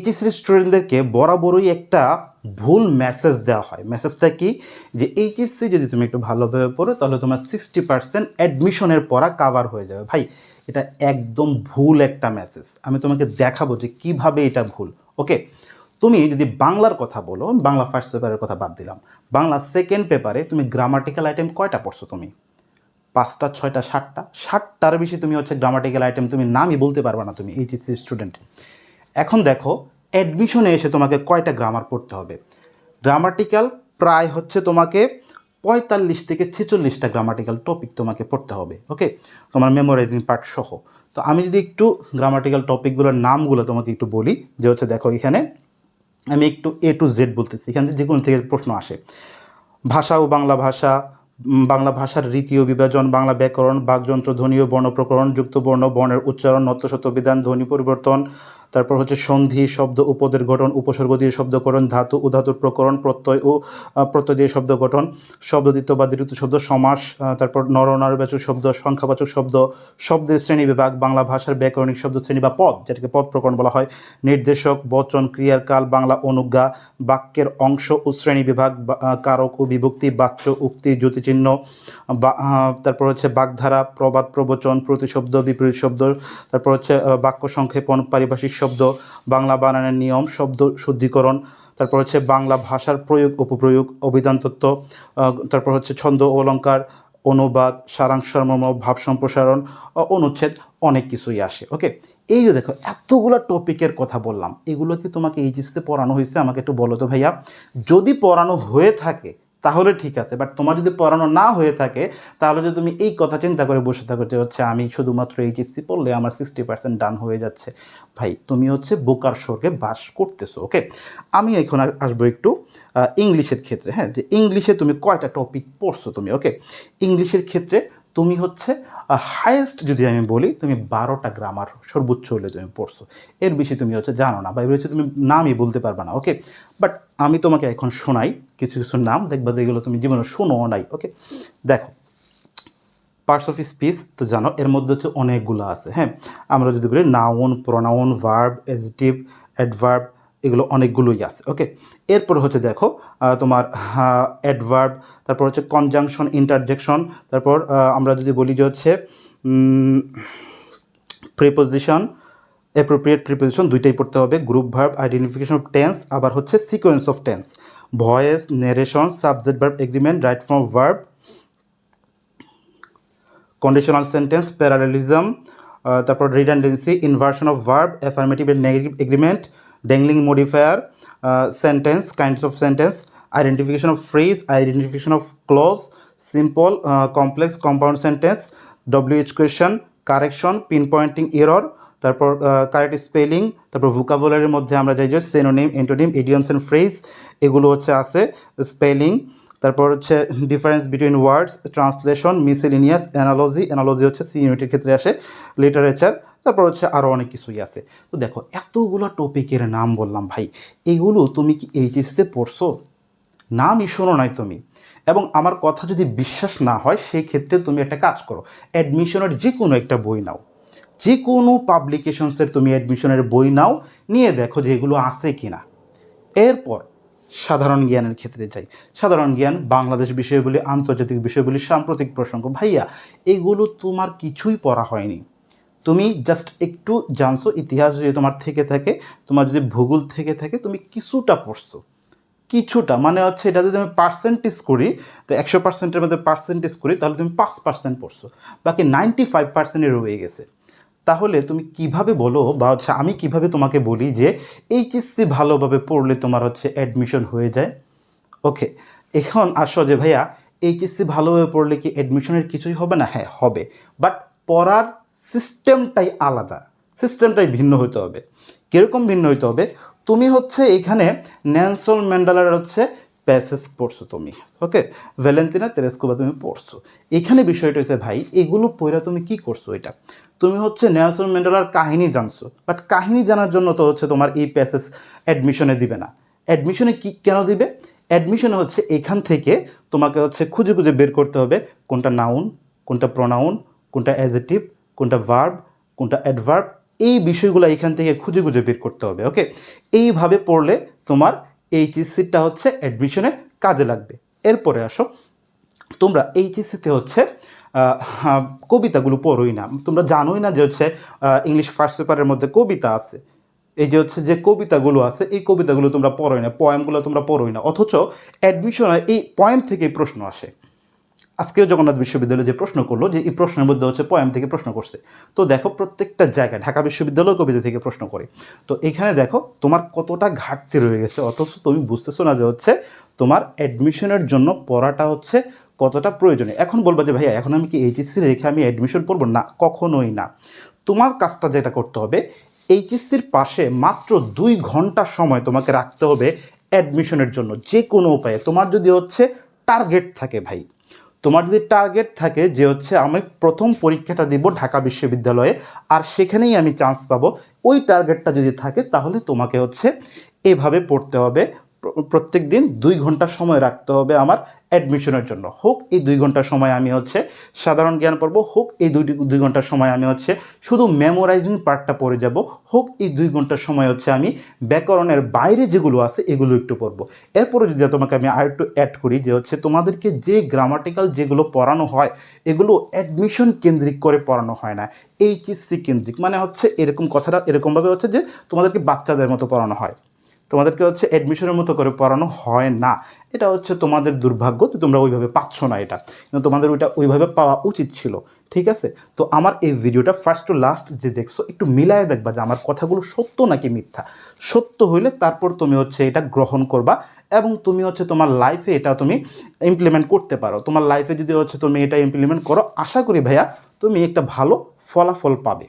HSC স্টুডেন্টদেরকে বরাবরই একটা ভুল মেসেজ দেওয়া হয়। মেসেজটা কি? যে এইচএসসি যদি তুমি একটু ভালোভাবে পড়ো, তাহলে তোমার সিক্সটি পার্সেন্ট অ্যাডমিশনের পড়া কাভার হয়ে যাবে। ভাই, এটা একদম ভুল একটা মেসেজ আমি তোমাকে দেখাবো যে কীভাবে এটা ভুল। ওকে তুমি যদি বাংলার কথা বলো বাংলা ফার্স্ট পেপারের কথা বাদ দিলাম। বাংলা সেকেন্ড পেপারে তুমি গ্রামাটিক্যাল আইটেম কয়টা পড়ছো তুমি? পাঁচটা, ছয়টা, সাতটা? ষাটটার বেশি তুমি হচ্ছে গ্রামাটিক্যাল আইটেম তুমি নামই বলতে পারবে না তুমি এইচএসসি স্টুডেন্ট এখন দেখো অ্যাডমিশনে এসে তোমাকে কয়টা গ্রামার পড়তে হবে? গ্রামাটিক্যাল প্রায় হচ্ছে তোমাকে পঁয়তাল্লিশ থেকে ছেচল্লিশটা গ্রামাটিক্যাল টপিক তোমাকে পড়তে হবে ওকে তোমার মেমোরাইজিং পার্ট সহ। তো আমি যদি একটু গ্রামাটিক্যাল টপিকগুলোর নামগুলো তোমাকে একটু বলি, যে হচ্ছে দেখো এখানে আমি একটু এ টু জেড বলতেছি, এখান থেকে যে কোনো থেকে প্রশ্ন আসে। ভাষা ও বাংলা ভাষা বাংলা ভাষার রীতি ও বিভাজন, বাংলা ব্যাকরণ, বাকযন্ত্র, ধ্বনি ও বর্ণ প্রকরণ, যুক্ত বর্ণ, বর্ণের উচ্চারণ নত্যসত্য বিধান, ধ্বনি পরিবর্তন তারপর হচ্ছে সন্ধি, শব্দ, উপদের গঠন, উপসর্গ দিয়ে শব্দকরণ ধাতু, উধাতুর প্রকরণ, প্রত্যয় ও প্রত্যয় দিয়ে শব্দ গঠন শব্দদিত্য বা দ্বিতীয় শব্দ, সমাস তারপর নরনারবাচক শব্দ, সংখ্যাবাচক শব্দ, শব্দের শ্রেণি বিভাগ, বাংলা ভাষার ব্যাকরণিক শব্দ শ্রেণি বা পদ, যেটাকে পদ প্রকরণ বলা হয়, নির্দেশক, বচন, ক্রিয়ার কাল, বাংলা অনুজ্ঞা, বাক্যের অংশ ও শ্রেণি বিভাগ কারক ও বিভক্তি, বাচ্য, উক্তি, জ্যোতিচিহ্ন তারপর হচ্ছে বাগধারা, প্রবাদ, প্রবচন, প্রতিশব্দ, বিপরীত শব্দ, তারপর হচ্ছে বাক্য সংক্ষেপণ, পারিভাষিক শব্দ, বাংলা বানানের নিয়ম, শব্দ শুদ্ধিকরণ, তারপর হচ্ছে বাংলা ভাষার প্রয়োগ, উপপ্রয়োগ অভিধান তত্ত্ব তারপর হচ্ছে ছন্দ অলঙ্কার অনুবাদ সারাংশমর্ম ভাব সম্প্রসারণ অনুচ্ছেদ, অনেক কিছুই আসে, ওকে? এই যে দেখো, এতগুলো টপিকের কথা বললাম, এগুলো কি তোমাকে এইচএসতে পড়ানো হয়েছে? আমাকে একটু বলো তো ভাইয়া। যদি পড়ানো হয়ে থাকে তাহলে ঠিক আছে। বাট তোমার যদি পড়ানো না হয়ে থাকে, তাহলে যদি তুমি এই কথা চিন্তা করে বসে থাকো যে হচ্ছে আমি শুধুমাত্র এইচএসসি পড়লে আমার সিক্সটি পার্সেন্ট ডান হয়ে যাচ্ছে। ভাই, তুমি হচ্ছে বোকার স্বর্গে বাস করতেছো ওকে আমি এখন আসব একটু ইংলিশের ক্ষেত্রে হ্যাঁ? যে ইংলিশে তুমি কয়টা টপিক পড়ছো তুমি ওকে ইংলিশের ক্ষেত্রে তুমি হচ্ছে হায়েস্ট যদি আমি বলি, তুমি বারোটা গ্রামার সর্বোচ্চ হলে তুমি পড়ছো। এর বেশি তুমি হচ্ছে জানো না, বা এর বেশি তুমি নামই বলতে পারবে না ওকে বাট আমি তোমাকে এখন শোনাই, কিছু কিছু নাম, দেখবা যেগুলো তুমি জীবনে শোনো নাই ওকে দেখো পার্টস অফ স্পিচ তো জানো, এর মধ্যে হচ্ছে অনেকগুলো আছে হ্যাঁ? আমরা যদি বলি noun pronoun verb adjective adverb এগুলো অনেকগুলোই আছে ওকে এরপর হচ্ছে দেখো তোমার অ্যাডভার্ব তারপর হচ্ছে কনজাংশন ইন্টারজেকশন তারপর আমরা যদি বলি যে হচ্ছে প্রিপোজিশন অ্যাপ্রোপ্রিয়েট প্রিপোজিশন দুইটাই পড়তে হবে group verb identification of tense আবার হচ্ছে sequence of tense voice narration subject verb agreement right form verb conditional sentence parallelism তারপর redundancy inversion of verb affirmative and negative agreement dangling modifier sentence kinds of sentence identification of phrase identification of clause simple complex compound sentence WH question correction pinpointing error তারপর correct spelling তারপর ভোকাবুলারির মধ্যে আমরা যাই যে synonym antonym idioms and phrase এগুলো হচ্ছে আছে স্পেলিং তারপর হচ্ছে difference between words translation miscellaneous analogy analogy হচ্ছে সি ইউনিটের ক্ষেত্রে আসে লিটারেচার তারপর হচ্ছে আরও অনেক কিছুই আছে। তো দেখো, এতগুলো টপিকের নাম বললাম ভাই, এগুলো তুমি কি এইচএসতে পড়ছো? নামই শোনো নাই তুমি। এবং আমার কথা যদি বিশ্বাস না হয় সেই ক্ষেত্রে তুমি একটা কাজ করো অ্যাডমিশনের যে কোনো একটা বই নাও। যে কোনো পাবলিকেশনসের তুমি অ্যাডমিশনের বই নাও, নিয়ে দেখো যে এগুলো আছে কি না এরপর সাধারণ জ্ঞানের ক্ষেত্রে যাই। সাধারণ জ্ঞান, বাংলাদেশ বিষয়গুলি আন্তর্জাতিক বিষয়গুলি সাম্প্রতিক প্রসঙ্গ, ভাইয়া, এগুলো তোমার কিছুই পড়া হয়নি। তুমি জাস্ট একটু জানছো, ইতিহাস যদি তোমার থেকে থাকে, তোমার যদি ভূগোল থেকে থাকে, তুমি কিছুটা পড়ছো। কিছুটা মানে হচ্ছে এটা যদি আমি পার্সেন্টেজ করি, তো একশো পার্সেন্টের মধ্যে পার্সেন্টেজ করি, তাহলে তুমি পাঁচ পার্সেন্ট পড়ছো। বাকি নাইনটি ফাইভ পার্সেন্টে রয়ে গেছে। তাহলে তুমি কীভাবে বলো, বা হচ্ছে আমি কীভাবে তোমাকে বলি যে এইচএসসি ভালোভাবে পড়লে তোমার হচ্ছে অ্যাডমিশন হয়ে যায়? ওকে এখন আসো যে ভাইয়া এইচএসসি ভালোভাবে পড়লে কি অ্যাডমিশনের কিছুই হবে না? হ্যাঁ হবে। বাট পড়ার সিস্টেমটাই আলাদা, সিস্টেমটাই ভিন্ন হতে হবে। কীরকম ভিন্ন হতে হবে? তুমি হচ্ছে এখানে ন্যানসল ম্যান্ডালার হচ্ছে প্যাসেজ পড়ছো তুমি, ওকে? ভ্যালেন্টিনা তেরেস্কোবা তুমি পড়ছো। এখানে বিষয়টা হচ্ছে ভাই, এগুলো পড়া তুমি কি করছ এটা? তুমি হচ্ছে নেলসন ম্যান্ডেলার কাহিনী জানছো বাট কাহিনী জানার জন্য তো হচ্ছে তোমার এই প্যাসেজ অ্যাডমিশনে দিবে না। অ্যাডমিশনে কি কেন দিবে? অ্যাডমিশনে হচ্ছে এখান থেকে তোমাকে হচ্ছে খুঁজে খুঁজে বের করতে হবে কোনটা নাউন কোনটা প্রোনাউন কোনটা অ্যাজেটিভ কোনটা ভার্ব কোনটা অ্যাডভার্ব এই বিষয়গুলো এখান থেকে খুঁজে খুঁজে বের করতে হবে ওকে এইভাবে পড়লে তোমার এইচএসসিটা হচ্ছে অ্যাডমিশনে কাজে লাগবে। এরপরে আসো, তোমরা এইচএসসিতে হচ্ছে কবিতাগুলো পড়োই না। তোমরা জানোই না যে হচ্ছে ইংলিশ ফার্স্ট পেপারের মধ্যে কবিতা আছে। এই যে হচ্ছে যে কবিতাগুলো আছে, এই কবিতাগুলো তোমরা পড়োই না পয়েমগুলো তোমরা পড়োই না। অথচ অ্যাডমিশনে এই পয়েম থেকেই প্রশ্ন আসে। আজকেও জগন্নাথ বিশ্ববিদ্যালয় যে প্রশ্ন করল, যে এই প্রশ্নের মধ্যে হচ্ছে পয়েম থেকে প্রশ্ন করছে। তো দেখো প্রত্যেকটা জায়গায় ঢাকা বিশ্ববিদ্যালয় কবিতা থেকে প্রশ্ন করে। তো এখানে দেখো তোমার কতটা ঘাটতি রয়ে গেছে, অথচ তুমি বুঝতেছো না যে হচ্ছে তোমার অ্যাডমিশনের জন্য পড়াটা হচ্ছে কতটা প্রয়োজনীয়। এখন বলবা যে, ভাইয়া, এখন আমি কি এইচএসসি রেখে আমি অ্যাডমিশন পড়ব? না, কখনোই না। তোমার কাজটা যেটা করতে হবে এইচএসসির পাশে মাত্র দুই ঘণ্টা সময় তোমাকে রাখতে হবে অ্যাডমিশনের জন্য যে কোনো উপায়ে। তোমার যদি হচ্ছে টার্গেট থাকে ভাই তোমার যদি টার্গেট থাকে যে হচ্ছে আমি প্রথম পরীক্ষাটা দিব ঢাকা বিশ্ববিদ্যালয়ে, আর সেখানেই আমি চান্স পাবো, ওই টার্গেটটা যদি থাকে তাহলে তোমাকে হচ্ছে এভাবে পড়তে হবে। প্রত্যেক দিন দুই ঘণ্টা সময় রাখতে হবে আমার অ্যাডমিশনের জন্য। হোক এই দুই ঘণ্টা সময় আমি হচ্ছে সাধারণ জ্ঞান পড়ব, হোক এই দুই দুই ঘণ্টার সময় আমি হচ্ছে শুধু মেমোরাইজিং পার্টটা পড়ে যাব, হোক এই দুই ঘণ্টার সময় হচ্ছে আমি ব্যাকরণের বাইরে যেগুলো আছে এগুলো একটু পড়ব। এরপরে যদি তোমাকে আমি আর একটু অ্যাড করি যে হচ্ছে তোমাদেরকে যে গ্রামাটিক্যাল যেগুলো পড়ানো হয়, এগুলো অ্যাডমিশন কেন্দ্রিক করে পড়ানো হয় না এইচএসসি কেন্দ্রিক। মানে হচ্ছে এরকম কথাটা এরকমভাবে হচ্ছে যে তোমাদেরকে বাচ্চাদের মতো পড়ানো হয়। তোমাদেরকে হচ্ছে অ্যাডমিশনের মতো করে পড়ানো হয় না। এটা হচ্ছে তোমাদের দুর্ভাগ্য তো তোমরা ওইভাবে পাচ্ছ না এটা। কিন্তু তোমাদের ওইটা ওইভাবে পাওয়া উচিত ছিল। ঠিক আছে? তো আমার এই ভিডিওটা ফার্স্ট টু লাস্ট যে দেখছ, একটু মিলায় দেখবা যে আমার কথাগুলো সত্য নাকি মিথ্যা? সত্য হইলে তারপর তুমি হচ্ছে এটা গ্রহণ করবা এবং তুমি হচ্ছে তোমার লাইফে এটা তুমি ইমপ্লিমেন্ট করতে পারো। তোমার লাইফে যদি হচ্ছে তুমি এটা ইমপ্লিমেন্ট করো, আশা করি ভাইয়া তুমি একটা ভালো ফলাফল পাবে।